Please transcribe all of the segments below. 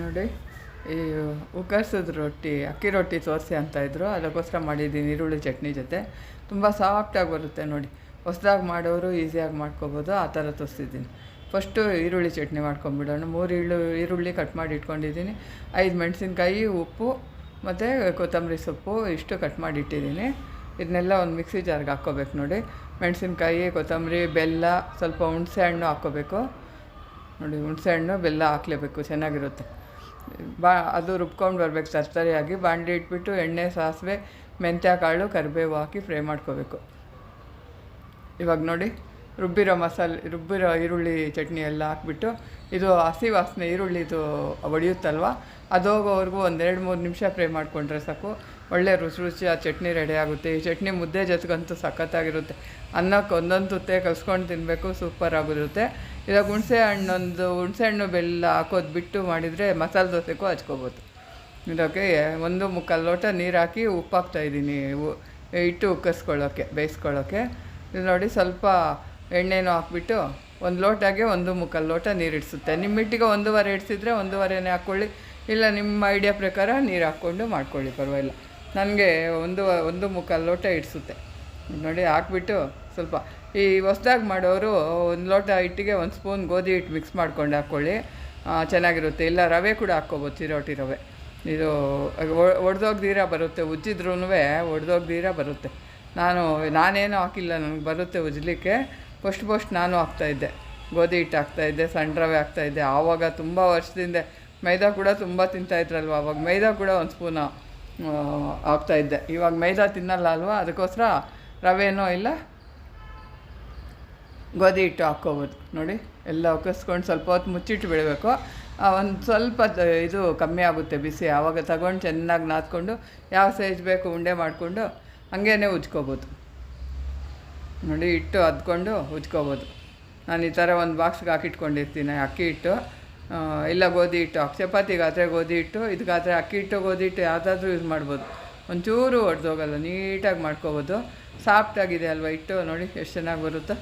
ನೋಡಿ. ಈ ಉಕ್ಕರ್ಸದ ರೊಟ್ಟಿ, ಅಕ್ಕಿ ರೊಟ್ಟಿ ತೋರಿಸಿ ಅಂತ ಇದ್ದರು ಅದಕ್ಕೋಸ್ಕರ ಮಾಡಿದ್ದೀನಿ ಈರುಳ್ಳಿ ಚಟ್ನಿ ಜೊತೆ. ತುಂಬ ಸಾಫ್ಟಾಗಿ ಬರುತ್ತೆ ನೋಡಿ. ಹೊಸದಾಗಿ ಮಾಡೋರು ಈಸಿಯಾಗಿ ಮಾಡ್ಕೊಬೋದು. ಆ ಥರ ತೋರಿಸಿದ್ದೀನಿ. ಫಸ್ಟು ಈರುಳ್ಳಿ ಚಟ್ನಿ ಮಾಡ್ಕೊಂಬಿಡೋಣ. ಮೂರು ಈಳು, ಈರುಳ್ಳಿ ಕಟ್ ಮಾಡಿ ಇಟ್ಕೊಂಡಿದ್ದೀನಿ. ಐದು ಮೆಣಸಿನ್ಕಾಯಿ, ಉಪ್ಪು ಮತ್ತು ಕೊತ್ತಂಬರಿ ಸೊಪ್ಪು ಇಷ್ಟು ಕಟ್ ಮಾಡಿ ಇಟ್ಟಿದ್ದೀನಿ. ಇದನ್ನೆಲ್ಲ ಒಂದು ಮಿಕ್ಸಿ ಜಾರ್ಗೆ ಹಾಕ್ಕೋಬೇಕು ನೋಡಿ. ಮೆಣಸಿನ್ಕಾಯಿ, ಕೊತ್ತಂಬರಿ, ಬೆಲ್ಲ, ಸ್ವಲ್ಪ ಹುಣಸೆ ಹಣ್ಣು ಹಾಕ್ಕೋಬೇಕು. ನೋಡಿ ಹುಣಸೆ ಹಣ್ಣು ಬೆಲ್ಲ ಹಾಕ್ಲೇಬೇಕು, ಚೆನ್ನಾಗಿರುತ್ತೆ. ಬಾ, ಅದು ರುಬ್ಕೊಂಡು ಬರಬೇಕು, ತರ್ತರಿಯಾಗಿ. ಬಾಂಡಿ ಇಟ್ಬಿಟ್ಟು ಎಣ್ಣೆ, ಸಾಸಿವೆ ಮೆಂತ್ಯ ಕಾಳು ಕರಿಬೇವು ಹಾಕಿ ಫ್ರೈ ಮಾಡ್ಕೋಬೇಕು. ಇವಾಗ ನೋಡಿ, ರುಬ್ಬಿರೋ ಮಸಾಲೆ, ರುಬ್ಬಿರೋ ಈರುಳ್ಳಿ ಚಟ್ನಿ ಎಲ್ಲ ಹಾಕ್ಬಿಟ್ಟು, ಇದು ಹಸಿ ವಾಸನೆ, ಈರುಳ್ಳಿದು ಒಡೆಯುತ್ತಲ್ವ? ಅದು ಹೋಗೋವರೆಗೂ ಒಂದೆರಡು ಮೂರು ನಿಮಿಷ ಫ್ರೈ ಮಾಡಿಕೊಂಡ್ರೆ ಸಾಕು. ಒಳ್ಳೆ ರುಚಿ ರುಚಿ ಆ ಚಟ್ನಿ ರೆಡಿ ಆಗುತ್ತೆ. ಈ ಚಟ್ನಿ ಮುದ್ದೆ ಜೊತೆಗಂತೂ ಸಖತ್ತಾಗಿರುತ್ತೆ. ಅನ್ನಕ್ಕೆ ಒಂದೊಂದು ತುತ್ತೆ ಕಲ್ಸ್ಕೊಂಡು ತಿನ್ನಬೇಕು ಸೂಪರ್ ಆಗಿರುತ್ತೆ. ಇವಾಗ ಹುಣಸೆ ಹಣ್ಣೊಂದು, ಹುಣಸೆ ಹಣ್ಣು ಬೆಲ್ಲ ಹಾಕೋದು ಬಿಟ್ಟು ಮಾಡಿದರೆ ಮಸಾಲೆ ದೋಸೆಗೂ ಹಚ್ಕೋಬೋದು. ಇದಕ್ಕೆ ಒಂದು ಮುಕ್ಕಾಲು ಲೋಟ ನೀರು ಹಾಕಿ ಉಪ್ಪು ಹಾಕ್ತಾಯಿದ್ದೀನಿ ಇಟ್ಟು ಉಕ್ಕಿಸ್ಕೊಳ್ಳೋಕ್ಕೆ ಬೇಯಿಸ್ಕೊಳ್ಳೋಕ್ಕೆ ಇದು ನೋಡಿ ಸ್ವಲ್ಪ ಎಣ್ಣೆನೂ ಹಾಕ್ಬಿಟ್ಟು ಒಂದು ಲೋಟಗೆ ಒಂದು ಮುಕ್ಕಾಲು ಲೋಟ ನೀರು ಇಡಿಸುತ್ತೆ. ನಿಮ್ಮ ಹಿಟ್ಟಿಗೆ ಒಂದೂವರೆ ಇಡಿಸಿದ್ರೆ ಒಂದೂವರೆನೇ ಹಾಕ್ಕೊಳ್ಳಿ ಇಲ್ಲ, ನಿಮ್ಮ ಐಡಿಯಾ ಪ್ರಕಾರ ನೀರು ಹಾಕ್ಕೊಂಡು ಮಾಡ್ಕೊಳ್ಳಿ, ಪರವಾಗಿಲ್ಲ. ನನಗೆ ಒಂದು ಒಂದು ಮುಕ್ಕಾಲು ಲೋಟ ಇಡಿಸುತ್ತೆ. ನೋಡಿ, ಹಾಕ್ಬಿಟ್ಟು ಸ್ವಲ್ಪ ಈ ಹೊಸ್ದಾಗಿ ಮಾಡೋರು ಒಂದು ಲೋಟ ಹಿಟ್ಟಿಗೆ ಒಂದು ಸ್ಪೂನ್ ಗೋಧಿ ಹಿಟ್ಟು ಮಿಕ್ಸ್ ಮಾಡ್ಕೊಂಡು ಹಾಕ್ಕೊಳ್ಳಿ ಚೆನ್ನಾಗಿರುತ್ತೆ. ಇಲ್ಲ, ರವೆ ಕೂಡ ಹಾಕ್ಕೋಬೋದು, ಚಿರೋಟಿ ರವೆ. ಇದು ಒಡೆದೋಗ್ದೀರ ಬರುತ್ತೆ ಉಜ್ಜಿದ್ರೂ ಒಡೆದೋಗ್ದೀರ ಬರುತ್ತೆ. ನಾನು, ನಾನೇನು ಹಾಕಿಲ್ಲ, ನನಗೆ ಬರುತ್ತೆ ಉಜ್ಲಿಕ್ಕೆ. ಫಸ್ಟ್ ಫಸ್ಟ್ ನಾನು ಹಾಕ್ತಾಯಿದ್ದೆ ಗೋಧಿ ಹಿಟ್ಟು ಹಾಕ್ತಾಯಿದ್ದೆ ಸಣ್ಣ ರವೆ ಹಾಕ್ತಾಯಿದ್ದೆ ಆವಾಗ ತುಂಬ ವರ್ಷದಿಂದ ಮೈದಾ ಕೂಡ ತುಂಬ ತಿಂತಾಯಿದ್ರಲ್ವ ಆವಾಗ ಮೈದಾ ಕೂಡ ಒಂದು ಸ್ಪೂನು. ಹಾಕ್ತಾಯಿದ್ದೆ ಇವಾಗ ಮೈದಾ ತಿನ್ನಲ್ಲ ಅಲ್ವಾ? ಅದಕ್ಕೋಸ್ಕರ ರವೆನೋ ಇಲ್ಲ, ಗೋಧಿ ಹಿಟ್ಟು ಹಾಕ್ಕೋಬೋದು. ನೋಡಿ, ಎಲ್ಲ ಒಕ್ಕಸ್ಕೊಂಡು ಸ್ವಲ್ಪ ಹೊತ್ತು ಮುಚ್ಚಿಟ್ಟು ಬಿಡಬೇಕು. ಒಂದು ಸ್ವಲ್ಪ ಇದು ಕಮ್ಮಿ ಆಗುತ್ತೆ ಬಿಸಿ. ಆವಾಗ ತಗೊಂಡು ಚೆನ್ನಾಗಿ ನಾದ್ಕೊಂಡು ಯಾವ ಸೈಜ್ ಬೇಕು ಉಂಡೆ ಮಾಡಿಕೊಂಡು ಹಂಗೇ ಉಜ್ಕೋಬೋದು. ನೋಡಿ, ಹಿಟ್ಟು ಅದ್ಕೊಂಡು ಉಜ್ಕೋಬೋದು. ನಾನು ಈ ಥರ ಒಂದು ಬಾಕ್ಸ್ಗೆ ಹಾಕಿಟ್ಕೊಂಡಿರ್ತೀನಿ, ಅಕ್ಕಿ ಹಿಟ್ಟು. ಇಲ್ಲ ಗೋಧಿ ಹಿಟ್ಟು ಚಪಾತಿಗಾದರೆ ಗೋಧಿ ಹಿಟ್ಟು ಇದಕ್ಕಾದರೆ ಅಕ್ಕಿ ಹಿಟ್ಟು, ಗೋಧಿ ಹಿಟ್ಟು ಯಾವುದಾದ್ರೂ ಯೂಸ್ ಮಾಡ್ಬೋದು. ಒಂಚೂರು ಒಡೆದೋಗಲ್ಲ, ನೀಟಾಗಿ ಮಾಡ್ಕೋಬೋದು. ಸಾಫ್ಟಾಗಿದೆ ಅಲ್ವಾ ಹಿಟ್ಟು, ನೋಡಿ ಎಷ್ಟು ಚೆನ್ನಾಗಿ ಬರುತ್ತೋ.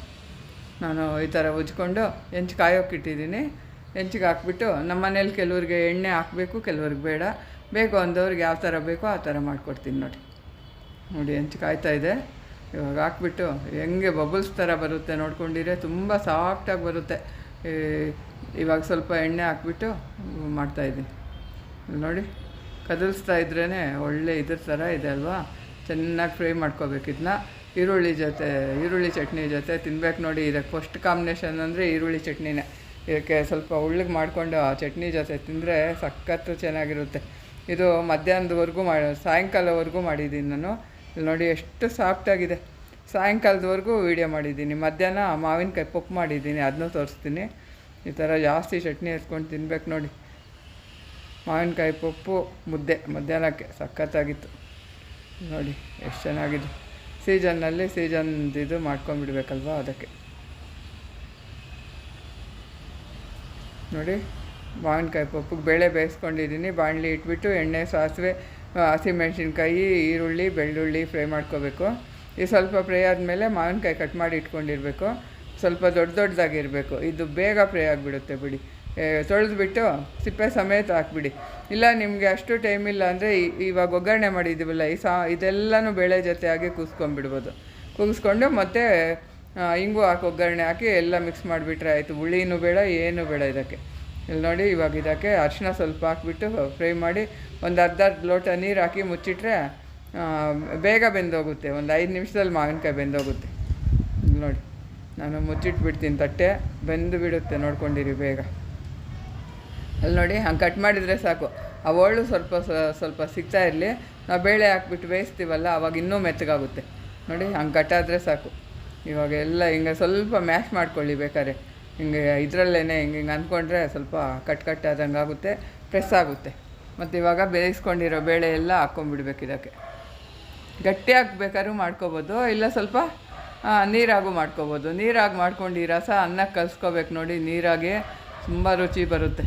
ನಾನು ಈ ಥರ ಉಜ್ಕೊಂಡು ಹೆಂಚು ಕಾಯೋಕೆ ಇಟ್ಟಿದ್ದೀನಿ ಹೆಂಚಿಗೆ ಹಾಕ್ಬಿಟ್ಟು ನಮ್ಮ ಮನೇಲಿ ಕೆಲವ್ರಿಗೆ ಎಣ್ಣೆ ಹಾಕಬೇಕು, ಕೆಲವ್ರಿಗೆ ಬೇಡ. ಬೇಕು ಅಂದವ್ರಿಗೆ ಯಾವ ಥರ ಬೇಕೋ ಆ ಥರ ಮಾಡಿಕೊಡ್ತೀನಿ ನೋಡಿ. ನೋಡಿ ಹೆಂಚು ಕಾಯ್ತಾ ಇದೆ. ಇವಾಗ ಹಾಕ್ಬಿಟ್ಟು ಹೆಂಗೆ ಬಬಲ್ಸ್ ಥರ ಬರುತ್ತೆ ನೋಡ್ಕೊಂಡಿದ್ರೆ, ತುಂಬ ಸಾಫ್ಟಾಗಿ ಬರುತ್ತೆ. ಇವಾಗ ಸ್ವಲ್ಪ ಎಣ್ಣೆ ಹಾಕ್ಬಿಟ್ಟು ಮಾಡ್ತಾಯಿದ್ದೀನಿ ನೋಡಿ, ಕದಲಿಸ್ತಾ ಇದ್ರೇ ಒಳ್ಳೆ ಇದ್ರ ಥರ ಇದೆ ಅಲ್ವಾ? ಚೆನ್ನಾಗಿ ಫ್ರೈ ಮಾಡ್ಕೋಬೇಕು ಇದನ್ನ ಈರುಳ್ಳಿ ಜೊತೆ, ಈರುಳ್ಳಿ ಚಟ್ನಿ ಜೊತೆ ತಿನ್ಬೇಕು ನೋಡಿ, ಇದಕ್ಕೆ ಫಸ್ಟ್ ಕಾಂಬಿನೇಷನ್ ಅಂದರೆ ಈರುಳ್ಳಿ ಚಟ್ನಿನೇ. ಇದಕ್ಕೆ ಸ್ವಲ್ಪ ಉಳ್ಳಿಗೆ ಮಾಡಿಕೊಂಡು ಆ ಚಟ್ನಿ ಜೊತೆ ತಿಂದರೆ ಸಖತ್ತು ಚೆನ್ನಾಗಿರುತ್ತೆ. ಇದು ಮಧ್ಯಾಹ್ನದವರೆಗೂ ಮಾಡಿ ಸಾಯಂಕಾಲವರೆಗೂ ಮಾಡಿದ್ದೀನಿ ನಾನು. ಇಲ್ಲಿ ನೋಡಿ, ಎಷ್ಟು ಸಾಫ್ಟಾಗಿದೆ ಸಾಯಂಕಾಲದವರೆಗೂ ವೀಡಿಯೋ ಮಾಡಿದ್ದೀನಿ. ಮಧ್ಯಾಹ್ನ ಮಾವಿನಕಾಯಿ ಪಪ್ಪು ಮಾಡಿದ್ದೀನಿ, ಅದನ್ನೂ ತೋರಿಸ್ತೀನಿ. ಈ ಥರ ಜಾಸ್ತಿ ಚಟ್ನಿ ಎತ್ಕೊಂಡು ತಿನ್ಬೇಕು ನೋಡಿ. ಮಾವಿನಕಾಯಿ ಪಪ್ಪು, ಮುದ್ದೆ. ಮಧ್ಯಾಹ್ನಕ್ಕೆ ಸಖತ್ತಾಗಿತ್ತು. ನೋಡಿ, ಎಷ್ಟು ಚೆನ್ನಾಗಿದೆ. ಸೀಸನ್ನಲ್ಲಿ ಸೀಸನ್ದು ಇದು ಮಾಡ್ಕೊಂಬಿಡ್ಬೇಕಲ್ವಾ ಅದಕ್ಕೆ. ನೋಡಿ, ಮಾವಿನಕಾಯಿ ಪಪ್ಪು ಬೇಳೆ ಬೇಯಿಸ್ಕೊಂಡಿದ್ದೀನಿ. ಬಾಣಲಿ ಇಟ್ಬಿಟ್ಟು ಎಣ್ಣೆ, ಸಾಸಿವೆ, ಹಸಿಮೆಣ್ಸಿನ್ಕಾಯಿ, ಈರುಳ್ಳಿ, ಬೆಳ್ಳುಳ್ಳಿ ಫ್ರೈ ಮಾಡ್ಕೋಬೇಕು. ಈ ಸ್ವಲ್ಪ ಫ್ರೈ ಆದಮೇಲೆ ಮಾವಿನಕಾಯಿ ಕಟ್ ಮಾಡಿ ಇಟ್ಕೊಂಡಿರಬೇಕು. ಸ್ವಲ್ಪ ದೊಡ್ಡ ದೊಡ್ಡದಾಗಿರಬೇಕು. ಇದು ಬೇಗ ಫ್ರೈ ಆಗಿಬಿಡುತ್ತೆ ಬಿಡಿ. ತೊಳೆದ್ಬಿಟ್ಟು ಸಿಪ್ಪೆ ಸಮೇತ ಹಾಕ್ಬಿಡಿ. ಇಲ್ಲ, ನಿಮಗೆ ಅಷ್ಟು ಟೈಮ್ ಇಲ್ಲ ಅಂದರೆ ಇವಾಗ ಒಗ್ಗರಣೆ ಮಾಡಿದ್ದೀವಲ್ಲ ಈ ಸಾ, ಇದೆಲ್ಲನೂ ಬೇಳೆ ಜೊತೆ ಹಾಗೆ ಕೂಸ್ಕೊಂಡ್ಬಿಡ್ಬೋದು. ಕೂಗಿಸ್ಕೊಂಡು ಮತ್ತೆ ಹಿಂಗು ಹಾಕಿ ಒಗ್ಗರಣೆ ಹಾಕಿ ಎಲ್ಲ ಮಿಕ್ಸ್ ಮಾಡಿಬಿಟ್ರೆ ಆಯಿತು. ಹುಳಿನೂ ಬೇಡ, ಏನೂ ಬೇಡ ಇದಕ್ಕೆ. ಇಲ್ಲಿ ನೋಡಿ, ಇವಾಗ ಇದಕ್ಕೆ ಅರಿಶಿನ ಸ್ವಲ್ಪ ಹಾಕ್ಬಿಟ್ಟು ಫ್ರೈ ಮಾಡಿ ಒಂದು ಅರ್ಧ ಲೋಟ ನೀರು ಹಾಕಿ ಮುಚ್ಚಿಟ್ರೆ ಬೇಗ ಬೆಂದೋಗುತ್ತೆ. ಒಂದು ಐದು ನಿಮಿಷದಲ್ಲಿ ಮಾವಿನಕಾಯಿ ಬೆಂದೋಗುತ್ತೆ. ಇಲ್ಲಿ ನೋಡಿ. ನಾನು ಮುಚ್ಚಿಟ್ಬಿಡ್ತೀನಿ, ತಟ್ಟೆ ಬೆಂದು ಬಿಡುತ್ತೆ ನೋಡ್ಕೊಂಡಿರಿ ಬೇಗ. ಅಲ್ಲಿ ನೋಡಿ, ಹಂಗೆ ಕಟ್ ಮಾಡಿದರೆ ಸಾಕು. ಆ ಒಳ್ಳು ಸ್ವಲ್ಪ ಸ್ವಲ್ಪ ಸಿಗ್ತಾ ಇರಲಿ. ನಾವು ಬೇಳೆ ಹಾಕ್ಬಿಟ್ಟು ಬೇಯಿಸ್ತೀವಲ್ಲ, ಅವಾಗ ಇನ್ನೂ ಮೆತ್ತಗಾಗುತ್ತೆ. ನೋಡಿ, ಹಂಗೆ ಕಟ್ಟಾದರೆ ಸಾಕು. ಇವಾಗ ಎಲ್ಲ ಹಿಂಗೆ ಸ್ವಲ್ಪ ಮ್ಯಾಶ್ ಮಾಡ್ಕೊಳ್ಳಿ ಬೇಕಾದ್ರೆ. ಹಿಂಗೆ ಇದರಲ್ಲೇ ಹಿಂಗೆ ಹಿಂಗೆ ಅಂದ್ಕೊಂಡ್ರೆ ಸ್ವಲ್ಪ ಕಟ್ ಕಟ್ ಆದಂಗೆ ಆಗುತ್ತೆ ಪ್ರೆಸ್ ಆಗುತ್ತೆ. ಮತ್ತು ಇವಾಗ ಬೇಯಿಸ್ಕೊಂಡಿರೋ ಬೇಳೆ ಎಲ್ಲ ಹಾಕ್ಕೊಂಬಿಡ್ಬೇಕು ಇದಕ್ಕೆ. ಗಟ್ಟಿ ಹಾಕ್ಬೇಕಾದ್ರೂ ಮಾಡ್ಕೋಬೋದು, ಇಲ್ಲ ಸ್ವಲ್ಪ ನೀರಾಗೂ ಮಾಡ್ಕೋಬೋದು. ನೀರಾಗಿ ಮಾಡ್ಕೊಂಡು ಈ ರಸ ಅನ್ನಕ್ಕೆ ಕಲಿಸ್ಕೋಬೇಕು ನೋಡಿ, ನೀರಾಗಿ ತುಂಬ ರುಚಿ ಬರುತ್ತೆ.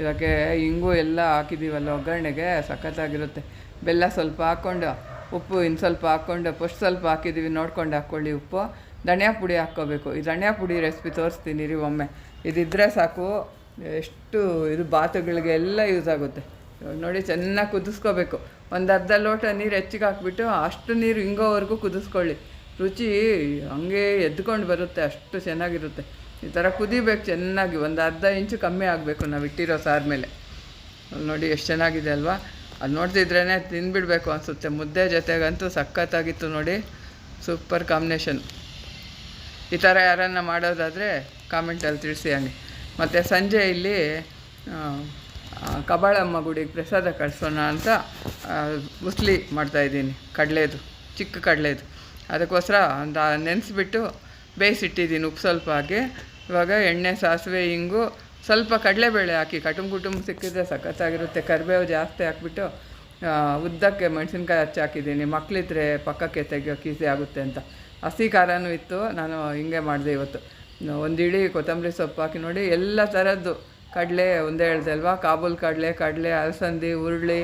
ಇದಕ್ಕೆ ಹಿಂಗು ಎಲ್ಲ ಹಾಕಿದ್ದೀವಲ್ಲ ಒಗ್ಗರಣೆಗೆ ಸಖತ್ತಾಗಿರುತ್ತೆ. ಬೆಲ್ಲ ಸ್ವಲ್ಪ ಹಾಕ್ಕೊಂಡು, ಉಪ್ಪು ಇನ್ನು ಸ್ವಲ್ಪ ಹಾಕ್ಕೊಂಡು ಫಸ್ಟ್ ಸ್ವಲ್ಪ ಹಾಕಿದ್ದೀವಿ ನೋಡ್ಕೊಂಡು ಹಾಕ್ಕೊಳ್ಳಿ ಉಪ್ಪು. ಧನಿಯಾ ಪುಡಿ ಹಾಕ್ಕೋಬೇಕು. ಈ ಧನಿಯಾ ಪುಡಿ ರೆಸಿಪಿ ತೋರಿಸ್ತೀನಿ ರೀ ಒಮ್ಮೆ. ಇದಿದ್ದರೆ ಸಾಕು, ಎಷ್ಟು ಇದು ಬಾತುಗಳಿಗೆ ಎಲ್ಲ ಯೂಸ್ ಆಗುತ್ತೆ. ನೋಡಿ ಚೆನ್ನಾಗಿ ಕುದಿಸ್ಕೋಬೇಕು. ಒಂದು ಅರ್ಧ ಲೋಟ ನೀರು ಹೆಚ್ಚಿಗೆ ಹಾಕ್ಬಿಟ್ಟು ಅಷ್ಟು ನೀರು ಹಿಂಗೋವರೆಗೂ ಕುದಿಸ್ಕೊಳ್ಳಿ. ರುಚಿ ಹಂಗೆ ಎದ್ಕೊಂಡು ಬರುತ್ತೆ, ಅಷ್ಟು ಚೆನ್ನಾಗಿರುತ್ತೆ. ಈ ಥರ ಕುದಿಬೇಕು ಚೆನ್ನಾಗಿ, ಒಂದು ಅರ್ಧ ಇಂಚು ಕಮ್ಮಿ ಆಗಬೇಕು ನಾವು ಇಟ್ಟಿರೋ ಸಾರು ಮೇಲೆ. ನೋಡಿ ಎಷ್ಟು ಚೆನ್ನಾಗಿದೆ ಅಲ್ವಾ? ಅದು ನೋಡ್ತಿದ್ರೇ ತಿನ್ಬಿಡ್ಬೇಕು ಅನಿಸುತ್ತೆ. ಮುದ್ದೆ ಜೊತೆಗಂತೂ ಸಖತ್ತಾಗಿತ್ತು ನೋಡಿ. Super combination. ಈ ಥರ ಯಾರನ್ನ ಮಾಡೋದಾದರೆ ಕಾಮೆಂಟಲ್ಲಿ ತಿಳಿಸಿ ಹಂಗೆ. ಮತ್ತು ಸಂಜೆ ಇಲ್ಲಿ ಕಬಾಳಮ್ಮ ಗುಡಿಗೆ ಪ್ರಸಾದ ಕಳಿಸೋಣ ಅಂತ ಮುಸ್ಲಿ ಮಾಡ್ತಾಯಿದ್ದೀನಿ ಕಡಲೆದು, ಚಿಕ್ಕ ಕಡಲೆದು. ಅದಕ್ಕೋಸ್ಕರ ನೆನೆಸ್ಬಿಟ್ಟು ಬೇಯಿಸಿಟ್ಟಿದ್ದೀನಿ ಉಪ್ಪು ಸ್ವಲ್ಪ ಹಾಕಿ ಇವಾಗ ಎಣ್ಣೆ, ಸಾಸಿವೆ ಹಿಂಗು ಸ್ವಲ್ಪ ಕಡಲೆಬೇಳೆ ಹಾಕಿ. ಕಟುಂಬ ಕುಟುಂಬ ಸಿಕ್ಕಿದ್ರೆ ಸಖತ್ತಾಗಿರುತ್ತೆ. ಕರಿಬೇವು ಜಾಸ್ತಿ ಹಾಕ್ಬಿಟ್ಟು ಉದ್ದಕ್ಕೆ ಮೆಣಸಿನ್ಕಾಯಿ ಹಚ್ಚಿ ಹಾಕಿದ್ದೀನಿ. ಮಕ್ಕಳಿದ್ರೆ ಪಕ್ಕಕ್ಕೆ ತೆಗಿಯೋಕೆ ಈಸಿ ಆಗುತ್ತೆ ಅಂತ. ಹಸಿ ಖಾರನೂ ಇತ್ತು. ನಾನು ಹಿಂಗೆ ಮಾಡಿದೆ ಇವತ್ತು. ಒಂದು ಇಡೀ ಕೊತ್ತಂಬರಿ ಸೊಪ್ಪು ಹಾಕಿ ನೋಡಿ, ಎಲ್ಲ ಥರದ್ದು. ಕಡಲೆ ಒಂದೇ ಹೇಳ್ದೆ ಅಲ್ವಾ ಕಾಬೂಲ್ ಕಡಲೆ ಕಡಲೆ, ಅಲಸಂದಿ ಹುರುಳಿ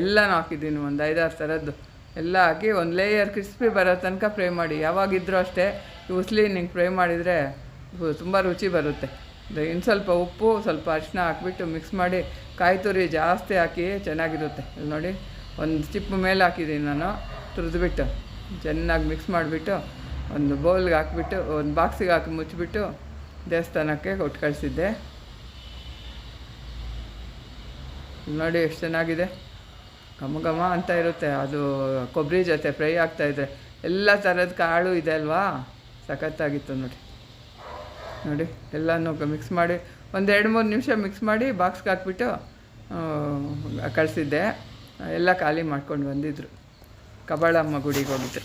ಎಲ್ಲನೂ ಹಾಕಿದ್ದೀನಿ ಒಂದು ಐದಾರು ಥರದ್ದು. ಎಲ್ಲ ಹಾಕಿ ಒಂದು ಲೇಯರ್ ಕ್ರಿಸ್ಪಿ ಬರೋ ತನಕ ಫ್ರೈ ಮಾಡಿ. ಯಾವಾಗಿದ್ರೂ ಅಷ್ಟೇ ಉಸ್ಲಿ ನಿಂಗೆ ಫ್ರೈ ಮಾಡಿದರೆ ತುಂಬ ರುಚಿ ಬರುತ್ತೆ. ಇನ್ನು ಸ್ವಲ್ಪ ಉಪ್ಪು, ಸ್ವಲ್ಪ ಅರಿಶಿನ ಹಾಕ್ಬಿಟ್ಟು ಮಿಕ್ಸ್ ಮಾಡಿ ಕಾಯಿ ತುರಿ ಜಾಸ್ತಿ ಹಾಕಿ ಚೆನ್ನಾಗಿರುತ್ತೆ. ಇಲ್ಲಿ ನೋಡಿ, ಒಂದು ಚಿಪ್ಪು ಮೇಲೆ ಹಾಕಿದ್ದೀನಿ ನಾನು, ತುರಿದ್ಬಿಟ್ಟು ಚೆನ್ನಾಗಿ ಮಿಕ್ಸ್ ಮಾಡಿಬಿಟ್ಟು ಒಂದು ಬೌಲ್ಗೆ ಹಾಕ್ಬಿಟ್ಟು, ಒಂದು ಬಾಕ್ಸಿಗೆ ಹಾಕಿ ಮುಚ್ಚಿಬಿಟ್ಟು ದೇವಸ್ಥಾನಕ್ಕೆ ಕೊಟ್ಟು ಕಳಿಸಿದ್ದೆ. ನೋಡಿ ಎಷ್ಟು ಚೆನ್ನಾಗಿದೆ. ಘಮ ಘಮ ಅಂತ ಇರುತ್ತೆ. ಅದು ಕೊಬ್ಬರಿ ಜೊತೆ ಫ್ರೈ ಆಗ್ತಾಯಿದ್ರೆ ಎಲ್ಲ ಥರದ ಕಾಳು ಇದೆ ಅಲ್ವಾ? ಸಖತ್ತಾಗಿತ್ತು ನೋಡಿ. ನೋಡಿ, ಎಲ್ಲನೂ ಮಿಕ್ಸ್ ಮಾಡಿ ಒಂದು ಎರಡು ಮೂರು ನಿಮಿಷ ಮಿಕ್ಸ್ ಮಾಡಿ ಬಾಕ್ಸ್ಗೆ ಹಾಕ್ಬಿಟ್ಟು ಕಳಿಸಿದ್ದೆ. ಎಲ್ಲ ಖಾಲಿ ಮಾಡ್ಕೊಂಡು ಬಂದಿದ್ದರು ಕಬಾಳಮ್ಮ ಗುಡಿಗೆ ಹೋಗಿದ್ದೆ.